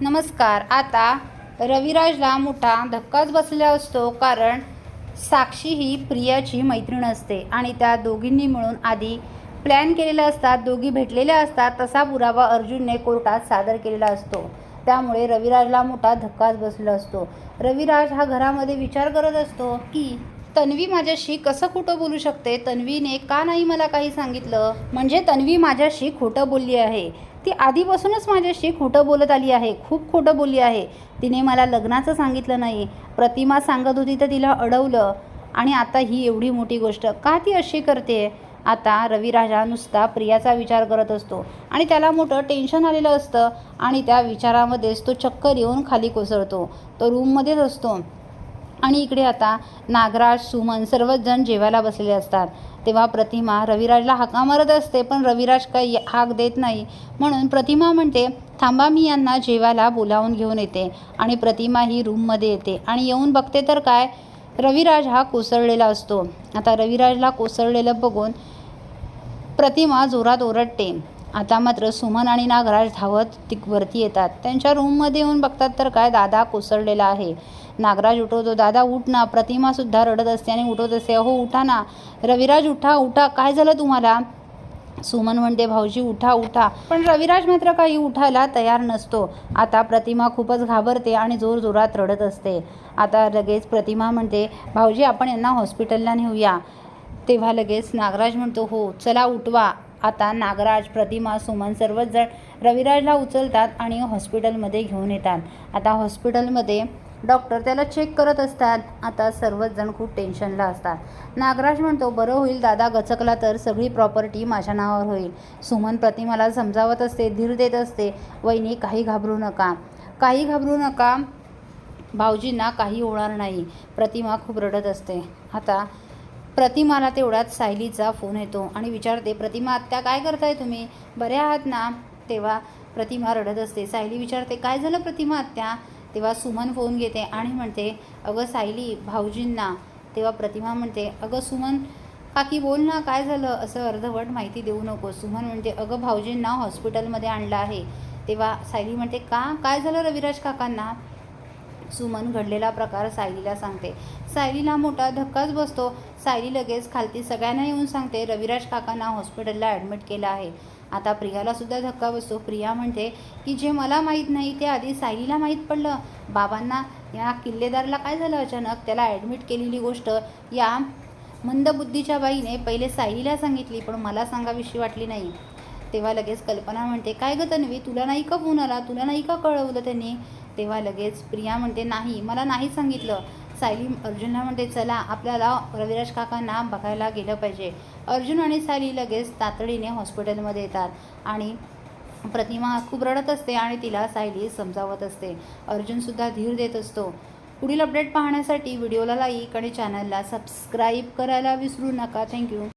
नमस्कार आता रविराजला मोठा धक्काच बसलेला असतो कारण साक्षी ही प्रियाची मैत्रीण असते आणि त्या दोघींनी मिळून आधी प्लॅन केलेला असतात दोघी भेटलेल्या असतात तसा पुरावा अर्जुनने कोर्टात सादर केलेला असतो. त्यामुळे रविराजला मोठा धक्काच बसला असतो. रविराज हा घरामध्ये विचार करत असतो की तन्वी माझ्याशी कसं खोटं बोलू शकते? तन्वीने का नाही मला काही सांगितलं? म्हणजे तन्वी माझ्याशी खोटं बोलली आहे. ती आधीपासूनच माझ्याशी खोटं बोलत आली आहे खूप खोटं बोलली आहे. तिने मला लग्नाचं सांगितलं नाही प्रतिमा सांगत होती तर तिला अडवलं. आणि आता ही एवढी मोठी गोष्ट का ती अशी करते? आता रविराजा नुसता प्रियाचा विचार करत असतो. आणि त्याला मोठं टेन्शन आलेलं असतं आणि त्या विचारामध्येच तो चक्कर येऊन खाली कोसळतो. तो रूममध्येच असतो. आणि इकडे आता नागराज सुमन सर्वच जण जेवायला बसलेले असतात. तेव्हा प्रतिमा रविराजला हाका मारत असते पण रविराज काही हाक देत नाही. म्हणून प्रतिमा म्हणते थांबा मी यांना जेवायला बोलावून घेऊन येते आणि प्रतिमा ही रूममध्ये येते. आणि येऊन बघते तर काय रविराज हा कोसळलेला असतो. आता रविराजला कोसळलेलं बघून प्रतिमा जोरात ओरडते. आता मात्र सुमन आणि नागराज धावत ती वरती येतात. त्यांच्या रूममध्ये येऊन बघतात तर काय दादा कोसळलेला आहे. नागराज उठवतो दादा उठ ना. प्रतिमासुद्धा रडत असते आणि उठवत असते. हो उठा ना. रविराज उठा उठा. काय झालं तुम्हाला? सुमन म्हणते भाऊजी उठा उठा. पण रविराज मात्र काही उठायला तयार नसतो. आता प्रतिमा खूपच घाबरते आणि जोरजोरात रडत असते. आता लगेच प्रतिमा म्हणते भाऊजी आपण यांना हॉस्पिटलला नेऊया. तेव्हा लगेच नागराज म्हणतो हो चला उठवा. आता नागराज प्रतिमा सुमन सर्वच जण रविराजला उचलतात आणि हॉस्पिटलमध्ये घेऊन येतात. आता हॉस्पिटलमध्ये डॉक्टर त्याला चेक करत असतात. आता सर्वच जण खूप टेन्शनला असतात. नागराज म्हणतो बरं होईल दादा गचकला तर सगळी प्रॉपर्टी माझ्या नावावर होईल. सुमन प्रतिमाला समजावत असते धीर देत असते. वहिनी काही घाबरू नका. काही घाबरू नका. भाऊजींना काही होणार नाही. प्रतिमा खूप रडत असते. आता प्रतिमाला तेवढ्यात सायलीचा फोन येतो आणि विचारते प्रतिमा आत्या काय करताय तुम्ही? बरे आहात ना? तेव्हा प्रतिमा रडत असते. सायली विचारते काय झालं प्रतिमा आत्या? तेव्हा सुमन फोन घेते आणि म्हणते अगं सायली भाऊजींना. तेव्हा प्रतिमा म्हणते अगं सुमन काकी बोल ना काय झालं? असं अर्धवट माहिती देऊ नको. सुमन म्हणते अगं भाऊजींना हॉस्पिटलमध्ये आणलं आहे. तेव्हा सायली म्हणते का? काय झालं रविराज काकांना? सुमन घडलेला प्रकार सायलीला सांगते. सायलीला मोठा धक्काच बसतो. सायली लगेच खालती सगळ्यांना येऊन सांगते रविराज काकांना हॉस्पिटलला ॲडमिट केलं आहे. आता प्रियाला सुद्धा धक्का बसतो. प्रिया म्हणते की जे मला माहीत नाही ते आधी सायलीला माहीत पडलं. बाबांना या किल्लेदारला काय झालं अचानक? त्याला ॲडमिट केलेली गोष्ट या मंदबुद्धीच्या बाईने पहिले सायलीला सांगितली पण मला सांगावीशी वाटली नाही. तेव्हा लगेच कल्पना म्हणते काय गं तन्वी तुला नाही का फोन आला? तुला नाही का कळवलं त्यांनी? तेव्हा लगेच प्रिया म्हणते नाही मला नाही सांगितलं. सायली अर्जुनला म्हणते चला आपल्याला रविराज काकांना बघायला गेलं पाहिजे. अर्जुन आणि सायली लगेच तातडीने हॉस्पिटलमध्ये येतात आणि प्रतिमा खूप रडत असते आणि तिला सायली समजावत असते. अर्जुनसुद्धा धीर देत असतो. पुढील अपडेट पाहण्यासाठी व्हिडिओला लाईक आणि चॅनलला सबस्क्राईब करायला विसरू नका. थँक्यू.